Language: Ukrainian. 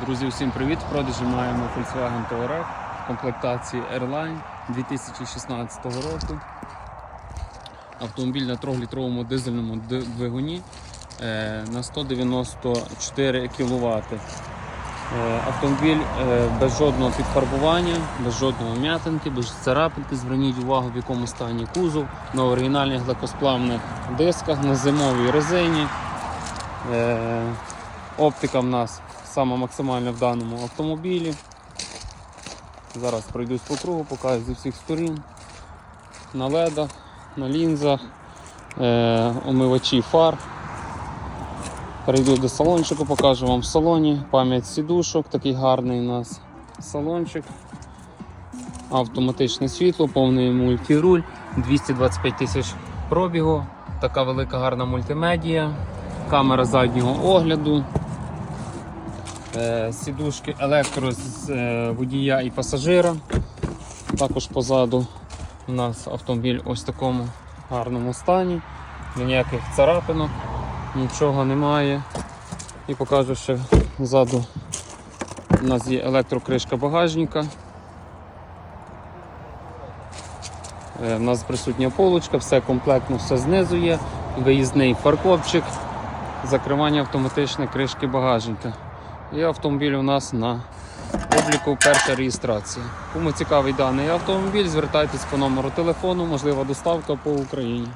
Друзі, всім привіт! В продажі маємо Volkswagen Touareg в комплектації Airline 2016 року. Автомобіль на 3-літровому дизельному двигуні е, на 194 кВт. Автомобіль е, без жодного підфарбування, без жодного м'ятинки, без царапинки. Зверніть увагу, в якому стані кузов, на оригінальних гладкосплавних дисках, на зимовій резині. Оптика в нас сама максимальна в даному автомобілі. Зараз пройдусь по кругу, покажу зі всіх сторін. На ледах, на лінзах, е, омивачі фар. Перейду до салончику, покажу вам в салоні. Пам'ять сідушок, такий гарний у нас салончик. Автоматичне світло, повний мультируль, 225 тисяч пробігу, така велика гарна мультимедія, камера заднього огляду, сідушки електро з е, водія і пасажира. Також позаду у нас автомобіль ось в такому гарному стані, ніяких царапинок, нічого немає. І покажу ще ззаду. У нас є електрокришка багажника. Е, У нас присутня полочка, все комплектно, все знизу є, виїзний фаркопчик, закривання автоматичної кришки багажника. І автомобіль у нас на обліку перша реєстрація. Кому цікавий даний автомобіль, звертайтесь по номеру телефону, можлива доставка по Україні.